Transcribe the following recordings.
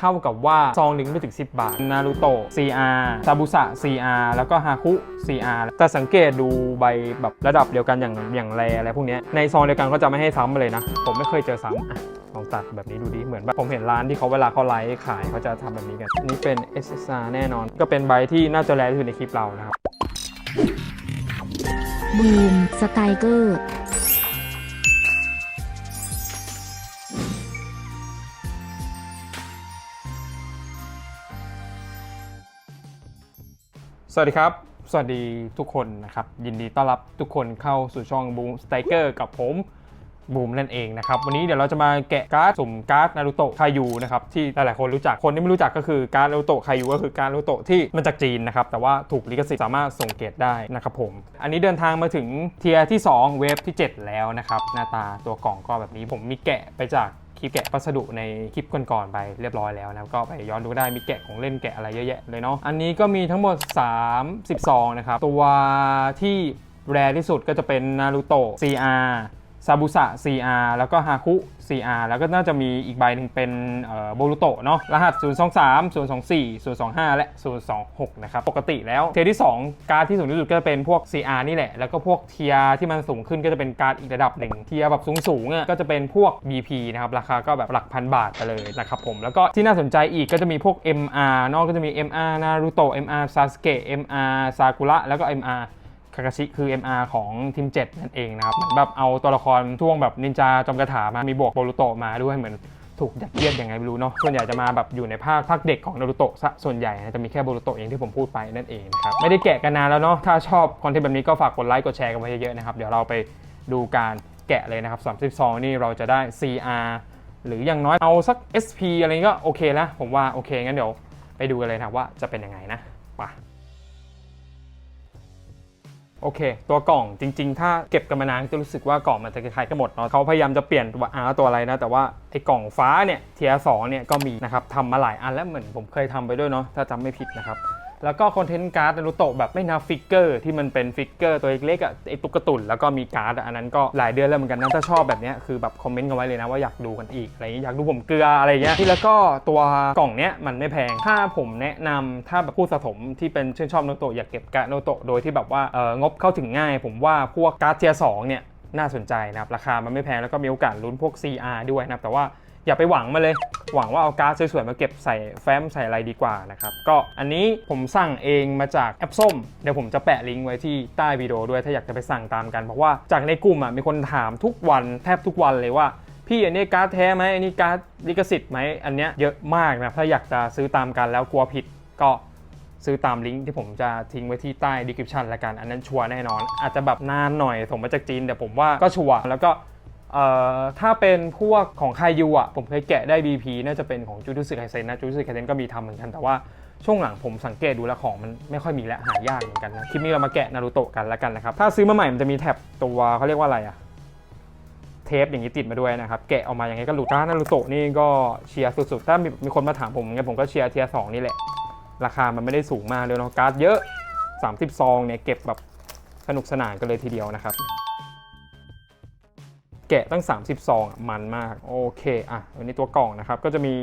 เท่ากับว่าซองหนึ่งไม่ถึง 10 บาท นารูโตะ CR ซาบุสะ CR แล้วก็ฮาคุ CR แต่สังเกตดูใบแบบระดับเดียวกันอย่างอย่างแรอะไรพวกนี้ในซองเดียวกันก็จะไม่ให้ซ้ำเลยนะ ผมไม่เคยเจอซ้ำลองตัดแบบนี้ดูดิเหมือนแบบผมเห็นร้านที่เขาเวลาเขาไลฟ์ขายเขาจะทำแบบนี้กัน นี่เป็น SSR แน่นอน ก็เป็นใบที่น่าจะแรที่สุดในคลิปเรานะครับบูมสไตเกอร์ สวัสดีครับ สวัสดีทุกคนนะครับ ยินดีต้อนรับทุกคนเข้าสู่ช่องบูมสไตเกอร์กับผมบูมนั่นเองนะครับ วันนี้เดี๋ยวเราจะมาแกะการ์ดสุ่มการ์ดนารูโตะคายูนะครับที่หลายๆคนรู้จักคนที่ไม่รู้จักก็คือการ์ดนารูโตะคายูก็คือการ์ดนารูโตะที่มาจากจีนนะครับแต่ว่าถูกลิขสิทธิ์สามารถส่งเกตได้นะครับผม อันนี้เดินทางมาถึงเทียร์ที่ 2 เวฟที่ 7 แล้วนะครับหน้าตาตัวกล่องก็แบบนี้ผมมีแกะไปจาก คลิปแกะพัสดุในคลิปก่อนๆไปเรียบร้อยแล้วนะครับก็ไปย้อนดูได้มีแกะของเล่นแกะอะไรเยอะแยะเลยเนาะอันนี้ก็มีทั้งหมด32นะครับ ตัวที่แรที่สุดก็จะเป็นนารูโตะ CR ซาบุสะ CR แล้วก็ฮาคุ CR แล้วก็น่าจะมีอีกใบหนึ่งเป็นโบรุโตะเนาะรหัส 023 024 025 และ 026 นะครับ ปกติแล้วเทียที่ 2 การ์ดที่สูงที่สุดก็จะเป็นพวก CR นี่แหละ แล้วก็พวกเทียที่มันสูงขึ้นก็จะเป็นการ์ดอีกระดับหนึ่งเทียแบบสูงๆอะก็จะเป็นพวก BP นะครับ ราคาก็แบบหลักพันบาทไปเลยนะครับผมแล้วก็ที่น่าสนใจอีกก็จะมีพวก MR เนอกก็จะมี MR นารูโตะ MR ซาสเกะ MR ซากุระแล้วก็ MR ากาชิคือ MR ของทีม7นั่นเองนะครับเหมือนแบบเอาตัวละครช่วงแบบนินจาจอมกระถามามีบวกโบรุโตะมาด้วยเหมือนถูกยัดเยียดยังไงไม่รู้เนาะ ส่วนใหญ่จะมาแบบอยู่ในภาคภาคเด็กของนารูโตะซะส่วนใหญ่นะจะมีแค่โบรุโตะเองที่ผมพูดไปนั่นเองนะครับ ไม่ได้แกะกันนานแล้วเนาะ ถ้าชอบคอนเทนต์แบบนี้ก็ฝากกดไลค์กดแชร์กันไว้เยอะๆนะครับ เดี๋ยวเราไปดูการแกะเลยนะครับ32 นี่เราจะได้ CR หรืออย่างน้อยเอาสัก SP อะไรก็โอเคแล้วผมว่าโอเคงั้นเดี๋ยวไปดูกันเลยนะว่าจะเป็นยังไงนะไป โอเค ตัวกล่องจริง ๆ ถ้าเก็บกันมานานจะรู้สึกว่ากล่องมันจะคล้ายๆกันหมดเนาะเขาพยายามจะเปลี่ยนตัวอาร์ตัวอะไรนะ แต่ว่าไอ้กล่องฟ้าเนี่ยเทียสองเนี่ยก็มีนะครับทำมาหลายอันแล้วเหมือนผมเคยทำไปด้วยเนาะถ้าจำไม่ผิดนะครับ แล้วก็คอนเทนต์การ์ดนารูโตะแบบไม่นับฟิกเกอร์ที่มันเป็นฟิกเกอร์ตัวเล็กๆอะไอตุ๊กตุนแล้วก็มีการ์ดอันนั้นก็หลายเดือนแล้วเหมือนกันนะถ้าชอบแบบนี้คือแบบคอมเมนต์กันไว้เลยนะว่าอยากดูกันอีกอะไรอย่างเงี้อยากดูผมเกลืออะไรเงี้ยที่แล้วก็ตัวกล่องเนี้ยมันไม่แพงถ้าผมแนะนำถ้าแบบผู้สะสมที่เป็นชื่นชอบนารูโตะอยากเก็บการ์ดนารูโตะโดยที่แบบว่าเอองบเข้าถึงง่าย ผมว่าพวกการ์ดเทียสองเนี่ยน่าสนใจนะครับราคามันไม่แพงแล้วก็มีโอกาสลุ้นพวก CR ด้วยนะครับแต่ว่า อย่าไปหวังมาเลย หวังว่าเอาการ์ดสวยๆมาเก็บใส่แฟ้มใส่อะไรดีกว่านะครับ ก็อันนี้ผมสั่งเองมาจากแอปส้ม เดี๋ยวผมจะแปะลิงก์ไว้ที่ใต้วิดีโอด้วยถ้าอยากจะไปสั่งตามกัน เพราะว่าจากในกลุ่มอะมีคนถามทุกวันแทบทุกวันเลยว่าพี่อันนี้การ์ดแท้ไหมอันนี้การ์ดลิขสิทธิ์ไหมอันเนี้ยเยอะมากนะถ้าอยากจะซื้อตามกันแล้วกลัวผิดก็ซื้อตามลิงก์ที่ผมจะทิ้งไว้ที่ใต้ description ละกัน อันนั้นชัวร์แน่นอน อาจจะแบบนานหน่อยส่งมาจากจีนแต่ผมว่าก็ชัวร์แล้วก็ ถ้าเป็นพวกของคายูอะผมเคยแกะได้ BP น่าจะเป็นของจูดุสึไคเซนนะจูดุสึไคเซนก็มีทำเหมือนกันแต่ว่าช่วงหลังผมสังเกตดูแล้วของมันไม่ค่อยมีและหายากเหมือนกันนะคลิปนี้เรามาแกะนารูโตะกันแล้วกันนะครับ ถ้าซื้อมาใหม่มันจะมีแท็บตัวเขาเรียกว่าอะไรอะเทปอย่างนี้ติดมาด้วยนะครับ แกะออกมาอย่างไงก็หลุดถ้านารูโตะนี่ก็เชียร์สุดๆ ถ้ามีมีคนมาถามผมงั้นผมก็เชียร์เทียร์สองนี่แหละ ราคามันไม่ได้สูงมากเลยเนาะการ์ดเยอะ 30 ซองเนี่ยเก็บแบบสนุกสนานกันเลยทีเดียวนะครับ แกะตั้ง30ซองอะมันมาก โอเค อะ วันนี้ตัวกล่องนะครับ ก็จะมี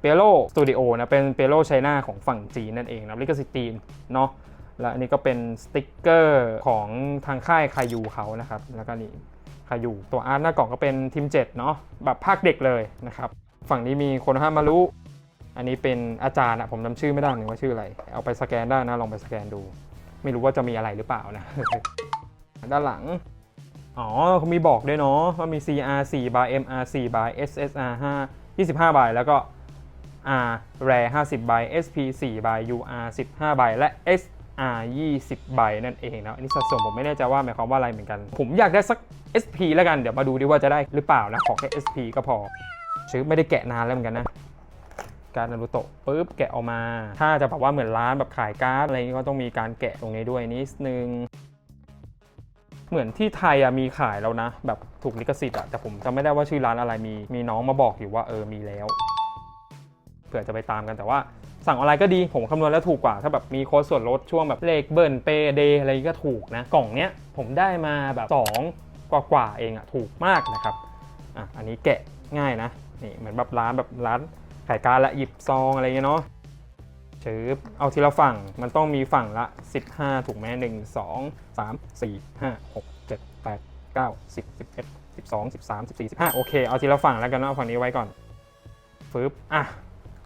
เปโลสตูดิโอนะ เป็นเปโลไชน่าของฝั่งจีนนั่นเองนะลิขสิทธิ์จีนเนาะแล้วอันนี้ก็เป็นสติกเกอร์ของทางค่ายคายูเขานะครับ แล้วก็นี่คายูตัวอาร์ตหน้ากล่องก็เป็นทีม7เนาะแบบภาคเด็กเลยนะครับ ฝั่งนี้มีคนห้ามารุอันนี้เป็นอาจารย์อะผมจำชื่อไม่ได้หนึ่งว่าชื่ออะไร เอาไปสแกนได้นะ ลองไปสแกนดู ไม่รู้ว่าจะมีอะไรหรือเปล่านะ ด้านหลัง อ๋อเขามีบอกด้วยเนาะว่ามี CR 4ใบ MR 4ใบ SSR 5 25ใบแล้วก็ R Rare 50ใบ SP 4ใบ UR 15ใบและ SR 20ใบนั่นเองนะอันนี้สัดส่วนผมไม่แน่ใจว่าหมายความว่าอะไรเหมือนกัน ผมอยากได้สัก SP แล้วกันเดี๋ยวมาดูดิว่าจะได้หรือเปล่านะ ขอแค่ SP ก็พอชื่อไม่ได้แกะนานแล้วเหมือนกันนะการนารูโตะปุ๊บแกะออกมา ถ้าจะแบบว่าเหมือนร้านแบบขายการ์ดอะไรอย่างงี้ก็ต้องมีการแกะตรงนี้ด้วยนิดนึง เหมือนที่ไทยอะมีขายแล้วนะ แบบถูกลิขสิทธิ์อะแต่ผมจำไม่ได้ว่าชื่อร้านอะไรมีมีน้องมาบอกอยู่ว่าเออมีแล้วเผื่อจะไปตามกันแต่ว่าสั่งออนไลน์ก็ดีผมคำนวณแล้วถูกกว่า ถ้าแบบมีโค้ดส่วนลดช่วงแบบเลขเบิร์นเปเดอะไรก็ถูกนะ กล่องเนี้ยผมได้มาแบบ 2 กว่ากว่าเองอะถูกมากนะครับอะอันนี้แกะง่ายนะนี่เหมือนแบบร้านแบบร้านขายการละหยิบซองอะไรเงี้ยเนาะ ชืบเอาทีละฝั่งมันต้องมีฝั่งละ 15 ถูกไหมหนึ่งสองสามสี่ห้าหกเจ็ดแปดเก้าสิบสิบเอ็ดสิบสองสิบสามสิบสี่สิบห้าโอเค เอาทีละฝั่งแล้วกันเนะเอาฝั่งนี้ไว้ก่อนฟึบอะ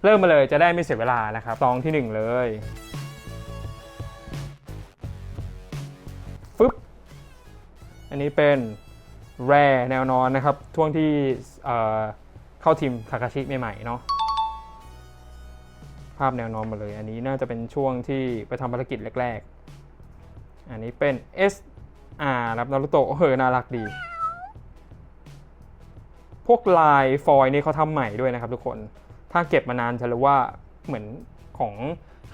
เริ่มมาเลยจะได้ไม่เสียเวลานะครับซองที่1เลยฟึบอันนี้เป็นแร่แนวนอนนะครับช่วงที่เอ่อเข้าทีมคาคาชิใหม่ๆเนาะ ภาพแนวนอนมาเลย อันนี้น่าจะเป็นช่วงที่ไปทำภารกิจแรกๆ อันนี้เป็น SR ครับนารุโตะเฮ้ยน่ารักดี พวกลายฟอยล์นี่เขาทำใหม่ด้วยนะครับทุกคน ถ้าเก็บมานานจะรู้ว่าเหมือนของ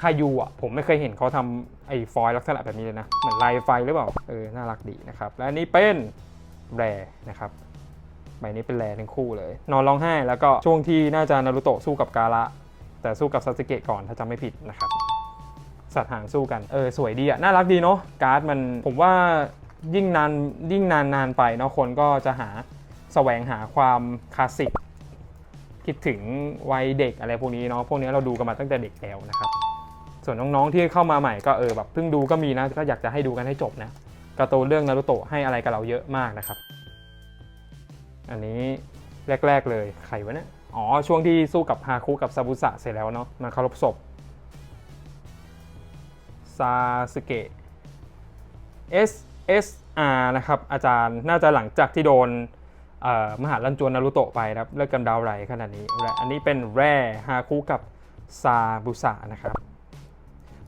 คายูอะผมไม่เคยเห็นเขาทำไอ้ฟอยล์ลักษณะแบบนี้เลยนะ เหมือนลายไฟหรือเปล่า เออ น่ารักดีนะครับ และอันนี้เป็นแรนะครับใบนี้เป็นแรทั้งคู่เลย นอนร้องไห้แล้วก็ช่วงที่น่าจะนารุโตะสู้กับกาละ แต่สู้กับซาสึเกะก่อนถ้าจำไม่ผิดนะครับ สัตว์หางสู้กัน เออ สวยดีอะน่ารักดีเนาะ การ์ดมัน ผมว่ายิ่งนาน ยิ่งนานนานไปเนาะ คนก็จะหาแสวงหาความคลาสสิก คิดถึงวัยเด็กอะไรพวกนี้เนาะ พวกนี้เราดูกันมาตั้งแต่เด็กแล้วนะครับ ส่วนน้องๆที่เข้ามาใหม่ก็เออแบบเพิ่งดูก็มีนะ ก็อยากจะให้ดูกันให้จบนะการ์ตูนเรื่องนารูโตะให้อะไรกับเราเยอะมากนะครับ อันนี้แรก ๆเลย ใครวะเนี่ย อ๋อ ช่วงที่สู้กับฮาคุกับซาบุสะเสร็จแล้วเนาะมาเคารพศพซาสึเกะ SSR นะครับ อาจารย์น่าจะหลังจากที่โดนมหาลันจวนนารุโตะไปนะครับเลิกกันดาวไรขนาดนี้และอันนี้เป็นแร่ฮาคุกับซาบุสะนะครับ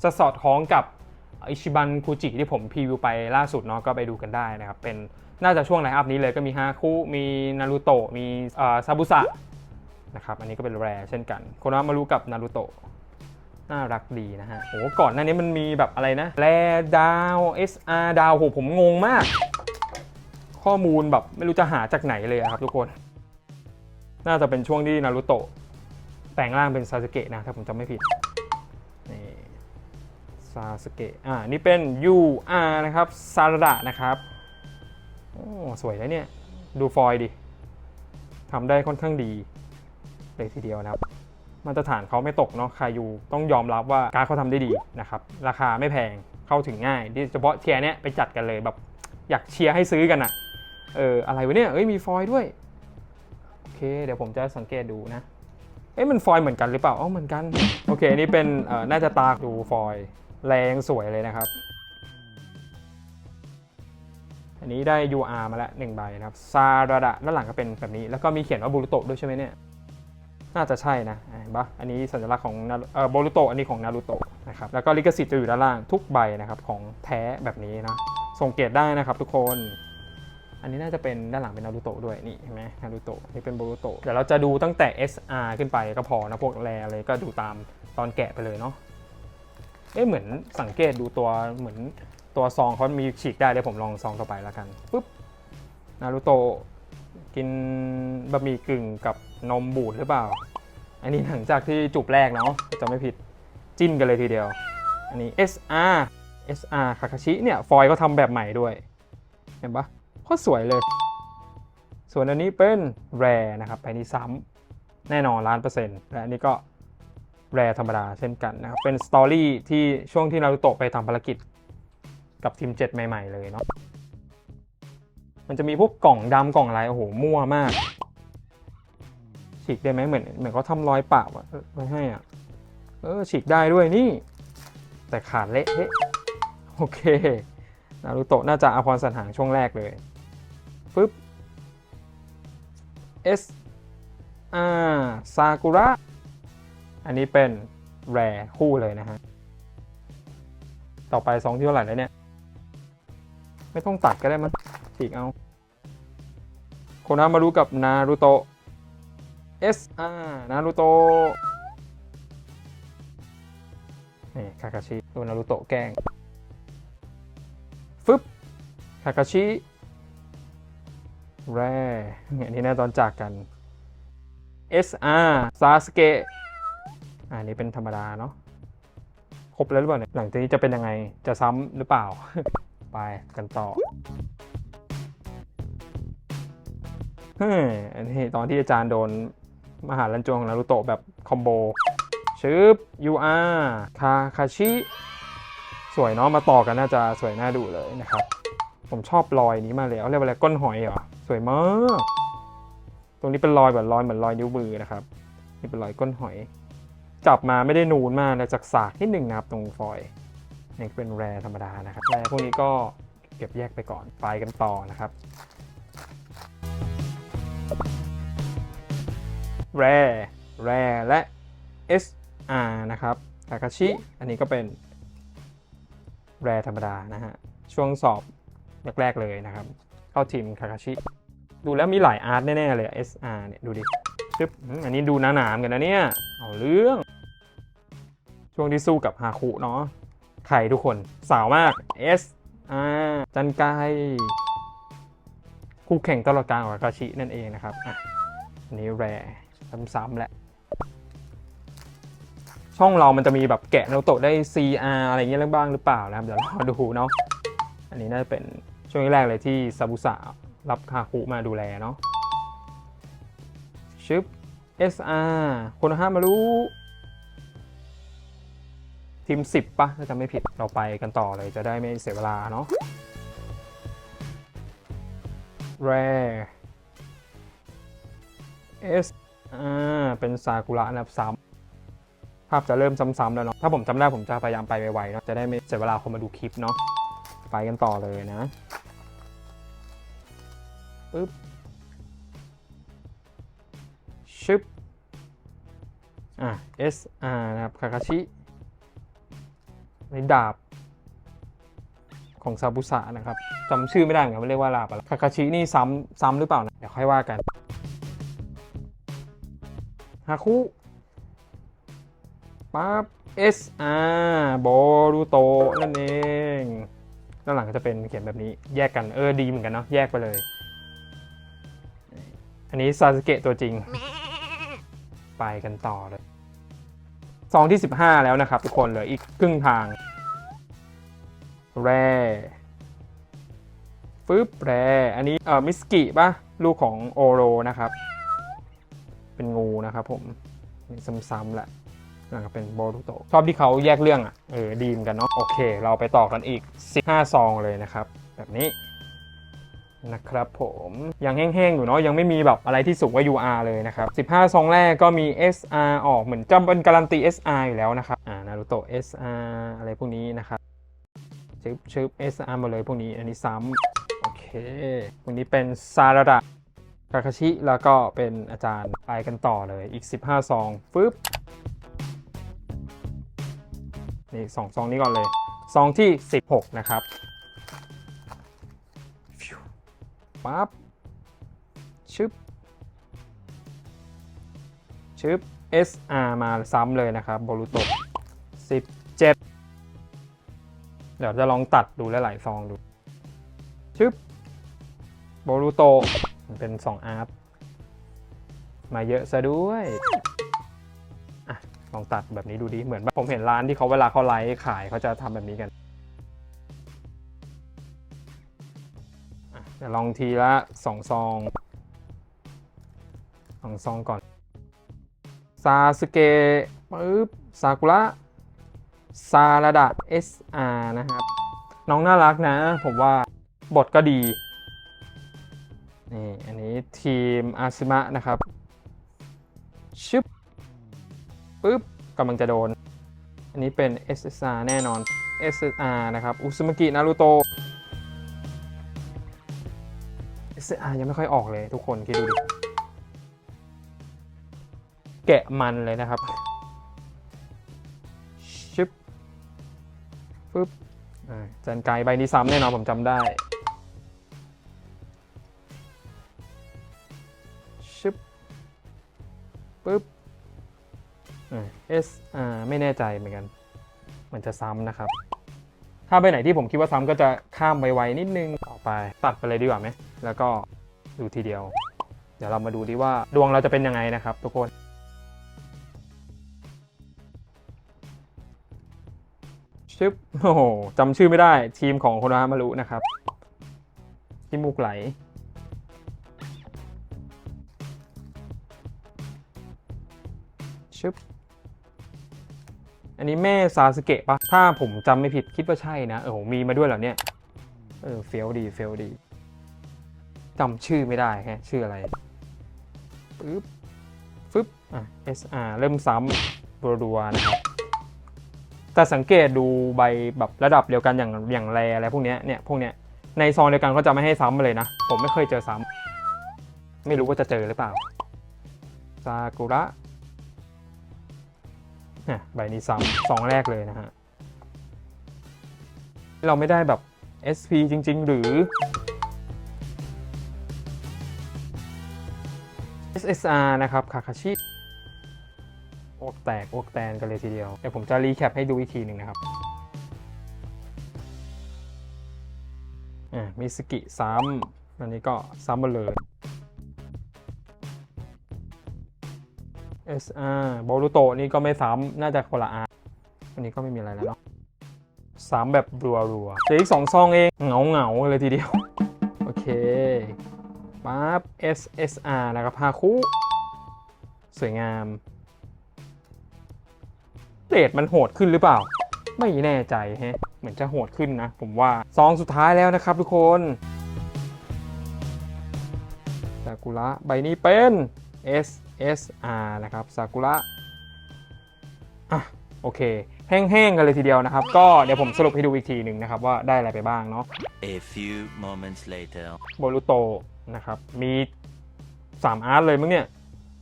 จะสอดคล้องกับอิชิบันคูจิที่ผมพรีวิวไปล่าสุดเนาะก็ไปดูกันได้นะครับ เป็นน่าจะช่วงไลน์อัพนี้เลยก็มีฮาคุมีนารุโตะมีซาบุสะ นะครับอันนี้ก็เป็นแร่เช่นกันโคนามารุกับนารุโตะน่ารักดีนะฮะโอ้ก่อนหน้านี้มันมีแบบอะไรนะแรดาว SR ดาวโหผมงงมาก ข้อมูลแบบไม่รู้จะหาจากไหนเลยอะครับทุกคน น่าจะเป็นช่วงที่นารุโตะแปลงร่างเป็นซาสึเกะนะถ้าผมจำไม่ผิดนี่ซาสึเกะอ่านี่เป็น UR นะครับซาระดะนะครับโอ้สวยนะเนี่ย ดูฟอยล์ดิทำได้ค่อนข้างดี เลยทีเดียวนะครับมาตรฐานเขาไม่ตกเนาะคายูต้องยอมรับว่าการเขาทำได้ดีนะครับ ราคาไม่แพงเข้าถึงง่ายโดยเฉพาะเทียร์เนี้ยไปจัดกันเลยแบบอยากเชียร์ให้ซื้อกันอะเอออะไรวะเนี่ยเอ้ยมีฟอยล์ด้วยโอเค เดี๋ยวผมจะสังเกตดูนะเอ้ยมันฟอยล์เหมือนกันหรือเปล่าอ๋อเหมือนกันโอเคอันนี้เป็นน่าจะตาดูฟอยล์แรงสวยเลยนะครับ อันนี้ได้ UR มาแล้วหนึ่งใบนะครับซาระดะด้านหลังก็เป็นแบบนี้ แล้วก็มีเขียนว่าบูรุโตะด้วยใช่ไหมเนี่ย น่าจะใช่นะเห็นปะอันนี้สัญลักษณ์ของนาเออโบรุโตะอันนี้ของนารูโตะนะครับ แล้วก็ลิขสิทธิ์จะอยู่ด้านล่างทุกใบนะครับของแท้แบบนี้นะ ส่งเกรดได้นะครับทุกคน อันนี้น่าจะเป็นด้านหลังเป็นนารูโตะด้วยนี่เห็นไหมนารูโตะนี่เป็นโบรุโตะเดี๋ยวเราจะดูตั้งแต่ SR ขึ้นไปก็พอนะพวกแรอะไรก็ดูตามตอนแกะไปเลยเนาะ เอ๊ะเหมือนสังเกตดูตัวเหมือนตัวซองเขามีฉีกได้เดี๋ยวผมลองซองต่อไปแล้วกันปุ๊บนารูโตะ กินบะหมี่กึ่งกับนมบูดหรือเปล่า อันนี้หลังจากที่จูบแรกเนาะจะไม่ผิดจิ้นกันเลยทีเดียว อันนี้ SR SR คาคาชิเนี่ยฟอยก็ทำแบบใหม่ด้วย เห็นปะโคตรสวยเลย ส่วนอันนี้เป็นแรนะครับภายในซ้ำแน่นอนล้านเปอร์เซ็นต์และอันนี้ก็แรธรรมดาเช่นกันนะครับ เป็นสตอรี่ที่ช่วงที่นารุโตะไปทำภารกิจกับทีมเจ็ดใหม่ ๆ เลยเนาะ มันจะมีพวกกล่องดำกล่องอะไรโอ้โหมั่วมากฉีกได้ไหมเหมือนเหมือนเขาทำรอยปะวะเออไว้ให้อะเออฉีกได้ด้วยนี่ แต่ขาดเละเทะโอเคนารูโตะน่าจะอาพรสันหางช่วงแรกเลยฟึบ S R ซากุระอันนี้เป็นแรคู่เลยนะฮะ ต่อไปสองที่เท่าไหร่แล้วเนี่ย ไม่ต้องตัดก็ได้มั้ ฉีกเอาโคนามารุกับนารูโตะ SR นารูโตะนี่คาคาชิโดนนารูโตะแกล้งฟึบคาคาชิแร่อันนี้น่ตอนจากกัน SR ซาสเกะอันนี้เป็นธรรมดาเนาะครบแล้วหรือเปล่าเนี่ยหลังจากนี้จะเป็นยังไงจะซ้ำหรือเปล่า ไปกันต่อ เฮ้ยอันนี้ตอนที่อาจารย์โดนมหาลันจวงของนารูโตะแบบคอมโบชึบ UR คาคาชิ สวยเนาะมาต่อกันน่าจะสวยน่าดูเลยนะครับ ผมชอบรอยนี้มากเลยเขาเรียกว่าอะไรก้นหอยเหรอ สวยมาก ตรงนี้เป็นรอยแบบรอยเหมือนรอยนิ้วมือนะครับ นี่เป็นรอยก้นหอย จับมาไม่ได้นูนมากนะจากสากนิดหนึ่งนะครับตรงฟอยนี่เป็นแรธรรมดานะครับแรพวกนี้ก็เก็บแยกไปก่อนไปกันต่อนะครับ แร่แร่และ SR นะครับคาคาชิ อันนี้ก็เป็นแร่ธรรมดานะฮะ ช่วงสอบแรกๆเลยนะครับ เข้าทีมคาคาชิ ดูแล้วมีหลายอาร์ตแน่ ๆ เลย SR เนี่ย ดูดิชึบอันนี้ดูหนาๆเหมือนกันนะเนี่ย เอาเรื่อง ช่วงที่สู้กับฮาคุเนาะใครทุกคนสาวมาก SR จันไก คู่แข่งตลอดการของคาคาชินั่นเองนะครับอะอันนี้แรซ้ำๆแหละ ช่องเรามันจะมีแบบแกะโนโตะได้ CR อะไรเงี้ยบ้างหรือเปล่านะครับ เดี๋ยวรอดูเนาะอันนี้น่าจะเป็นช่วงแรกเลยที่ซาบุสะรับคาคุมาดูแลเนาะชึบ SR โคนฮามารุทีม 10ปะถ้าจำไม่ผิดเราไปกันต่อเลยจะได้ไม่เสียเวลาเนาะ แร S อ่า เป็นซากุระนะครับซ้ำภาพจะเริ่มซ้ำๆแล้วเนาะ ถ้าผมจำได้ผมจะพยายามไปไวๆเนาะ จะได้ไม่เสียเวลาคนมาดูคลิปเนาะ ไปกันต่อเลยนะ ปึ๊บ ชึบ อะ SR นะครับ คาคาชิในดาบ ของซาบุสะนะครับจำชื่อไม่ได้เหมือนกันว่าเรียกว่าดาบอะไรคาคาชินี่ซ้ำซ้ำหรือเปล่านะเดี๋ยวค่อยว่ากันฮาคุปั๊บ SR โบรูโตนั่นเองด้านหลังก็จะเป็นเขียนแบบนี้แยกกันเออดีเหมือนกันเนาะแยกไปเลย อันนี้ซาสึเกะตัวจริง ไปกันต่อเลยซองที่ 15 แล้วนะครับทุกคนเหลืออีกครึ่งทาง แร่ฟึบแร่อันนี้เอ่อมิสกิป่ะ ลูกของโอโรนะครับ เป็นงูนะครับผมซ้ำๆแหละแล้วก็เป็นโบรุโตชอบที่เขาแยกเรื่องอะเออดีมกันเนาะโอเค เราไปต่อกันอีก 15 ซองเลยนะครับ แบบนี้นะครับผมยังแห้งๆอยู่เนาะยังไม่มีแบบอะไรที่สูงกว่า UR เลยนะครับ 15 ซองแรกก็มี SR ออกเหมือนจำเป็นการันตี SR อยู่แล้วนะครับอ่านารูโตะ SR อะไรพวกนี้นะครับ ชึบชึบ SR มาเลยพวกนี้อันนี้ซ้ำโอเคพวกนี้เป็นซาระดะคาคาชิ แล้วก็เป็นอาจารย์ไปกันต่อเลยอีก 15 ซองฟึบนี่สองซองนี้ก่อนเลยซองที่ 16 นะครับปั๊บชึบชึบ SR มาซ้ำเลยนะครับโบรูโตะ17 เดี๋ยวจะลองตัดดูหลายๆซองดู ชึบโบรูโตเป็น 2 อาร์ตมาเยอะซะด้วยอะลองตัดแบบนี้ดูดิ เหมือนผมเห็นร้านที่เขาเวลาเขาไลฟ์ขายเขาจะทำแบบนี้กัน เดี๋ยวลองทีละสองซองสองซองก่อน ซาสึเกะปึ๊บ ซากุระ ซาระดะ SR นะครับ น้องน่ารักนะ ผมว่าบทก็ดี นี่อันนี้ทีมอาซึมะนะครับ ชึบปึ๊บกำลังจะโดน อันนี้เป็น SSR แน่นอน SSR นะครับ อุซุมกินารุโตะ SR ยังไม่ค่อยออกเลยทุกคนคิดดูดิ แกะมันเลยนะครับ ฟึบอ่าจันไกใบนี้ซ้ำแน่นอนผมจำได้ชึบปึ๊บอ่า SR ไม่แน่ใจเหมือนกัน มันจะซ้ำนะครับ ถ้าไปไหนที่ผมคิดว่าซ้ำก็จะข้ามไวๆนิดนึงต่อไป ตัดไปเลยดีกว่าไหม แล้วก็ดูทีเดียว เดี๋ยวเรามาดูดีว่าดวงเราจะเป็นยังไงนะครับทุกคน ชึบโอ้โหจำชื่อไม่ได้ทีมของโคโนฮามารุนะครับที่มุกไหล ชึบ อันนี้แม่ซาสเกะปะถ้าผมจำไม่ผิดคิดว่าใช่นะเออมีมาด้วยเหรอเนี่ย เออเฟลดีเฟลดีจำชื่อไม่ได้แค่ชื่ออะไรปึ๊บฟึ๊บอะ SR เริ่มซ้ำรัวๆนะครับ แต่สังเกตดูใบแบบระดับเดียวกันอย่างอย่างแรอะไรพวกเนี้ยเนี่ยพวกเนี้ยในซองเดียวกันเขาจะไม่ให้ซ้ำมาเลยนะ ผมไม่เคยเจอซ้ำไม่รู้ว่าจะเจอหรือเปล่าซากุระเนี่ยใบนี้ซ้ำซองแรกเลยนะฮะ เราไม่ได้แบบ SP จริง ๆ หรือ SSR นะครับ คาคาชิ อกแตกอกแตนกันเลยทีเดียว เดี๋ยวผมจะรีแคปให้ดูอีกทีหนึ่งนะครับอ่ามิสกิซ้ำอันนี้ก็ซ้ำมาเลย SR โบรูโตนี่ก็ไม่ซ้ำน่าจะคนละอาร์อันนี้ก็ไม่มีอะไรแล้วเนาะซ้ำแบบรัวๆเหลืออีกสองซองเองเหงาเหงาเลยทีเดียว โอเคปั๊บ SSR นะครับพาคุสวยงาม เรทมันโหดขึ้นหรือเปล่า ไม่แน่ใจแฮะ เหมือนจะโหดขึ้นนะ ผมว่าซองสุดท้ายแล้วนะครับทุกคนซากุระใบนี้เป็น SSR นะครับซากุระอะโอเค แห้งๆกันเลยทีเดียวนะครับ ก็เดี๋ยวผมสรุปให้ดูอีกทีหนึ่งนะครับ ว่าได้อะไรไปบ้างเนาะ A few moments later. โบรุโตนะครับ มี 3 อาร์ตเลยมั้งเนี่ย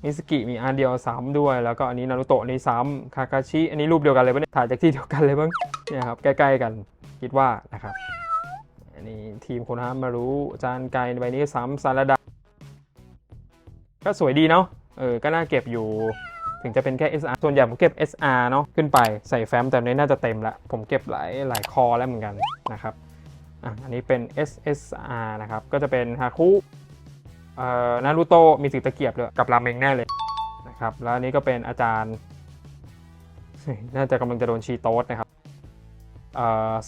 มิสกิมีอาร์ตเดียวซ้ำด้วย แล้วก็อันนี้นารุโตะนี่ซ้ำคาคาชิ อันนี้รูปเดียวกันเลยปะเนี่ยถ่ายจากที่เดียวกันเลยมั้งเนี่ยครับ ใกล้ๆกันคิดว่านะครับอันนี้ทีมโคนฮามารู้จานไกใบนี้ซ้ำซาลาดา ก็สวยดีเนาะเออก็น่าเก็บอยู่ ถึงจะเป็นแค่ SR ส่วนใหญ่ผมเก็บ SR เนาะขึ้นไปใส่แฟ้มแต่นนี้น่าจะเต็มละผมเก็บหลายหลายคอแล้วเหมือนกันนะครับอะอันนี้เป็น SSR นะครับก็จะเป็นฮาคุ นารูโตมีสีตะเกียบด้วยกับราเมงแน่เลยนะครับ แล้วนี้ก็เป็นอาจารย์ น่าจะกำลังจะโดนชีโต๊ดนะครับ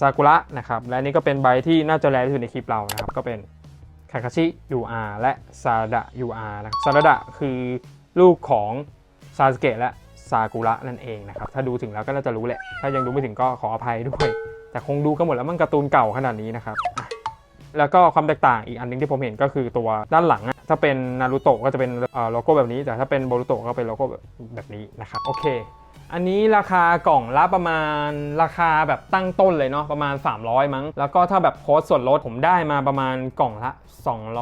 ซากุระนะครับ และนนี้ก็เป็นใบที่น่าจะแรงที่สุดในคลิปเรานะครับ ก็เป็นคาคาชิ UR และซาดะ UR นะครับซาดะคือลูกของซาสเกะและซากุระนั่นเองนะครับ ถ้าดูถึงแล้วก็น่าจะรู้แหละ ถ้ายังดูไม่ถึงก็ขออภัยด้วย แต่คงดูกันหมดแล้วมันการ์ตูนเก่าขนาดนี้นะครับ แล้วก็ความแตกต่างอีกอันหนึงที่ผมเห็นก็คือตัวด้านหลัง ถ้าเป็นนารูโตะก็จะเป็นโลโก้แบบนี้ แต่ถ้าเป็นโบรูโตะก็เป็นโลโก้แบบแบบนี้นะครับโอเค อันนี้ราคากล่องละประมาณราคาแบบตั้งต้นเลยเนาะประมาณ 300 มั้ง แล้วก็ถ้าแบบโค้ดส่วนลดผมได้มาประมาณกล่องละ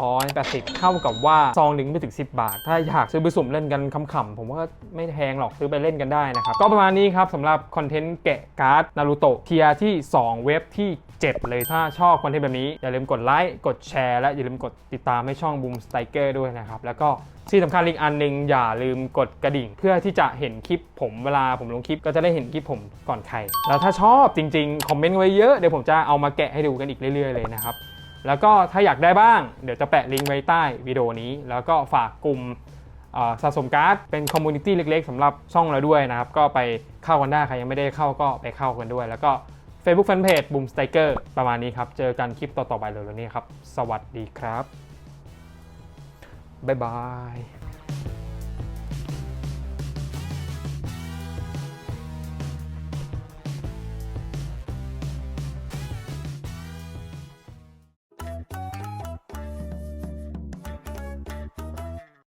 280 เท่ากับว่าซองหนึ่งไม่ถึง 10 บาท ถ้าอยากซื้อไปสุ่มเล่นกันขำๆผมว่าไม่แพงหรอกซื้อไปเล่นกันได้นะครับก็ประมาณนี้ครับสำหรับคอนเทนต์แกะการ์ดนารูโตะเทียที่ 2 เว็บที่ 7เลยถ้าชอบคอนเทนต์แบบนี้ อย่าลืมกดไลค์กดแชร์และอย่าลืมกดติดตามให้ช่อง Boom Striker ด้วยนะครับ แล้วก็ที่สำคัญอีกอันหนึ่งอย่าลืมกดกระดิ่ง เพื่อที่จะเห็นคลิปผมเวลาผมลงคลิปก็จะได้เห็นคลิปผมก่อนใครแล้วถ้าชอบจริงๆคอมเมนต์ไว้เยอะเดี๋ยวผมจะเอามาแกะให้ดูกันอีกเรื่อยๆเลยนะครับแล้วก็ถ้าอยากได้บ้างเดี๋ยวจะแปะลิงก์ไว้ใต้วิดีโอนี้ แล้วก็ฝากกลุ่มสะสมการ์ดเป็นคอมมูนิตี้เล็กๆสำหรับช่องเราด้วยนะครับ ก็ไปเข้ากันได้ใครยังไม่ได้เข้าก็ไปเข้ากันด้วย แล้วก็ Facebook Fanpage Boom Striker ประมาณนี้ครับ เจอกันคลิปต่อๆไปเลยๆนี้ครับ สวัสดีครับ บ๊ายบาย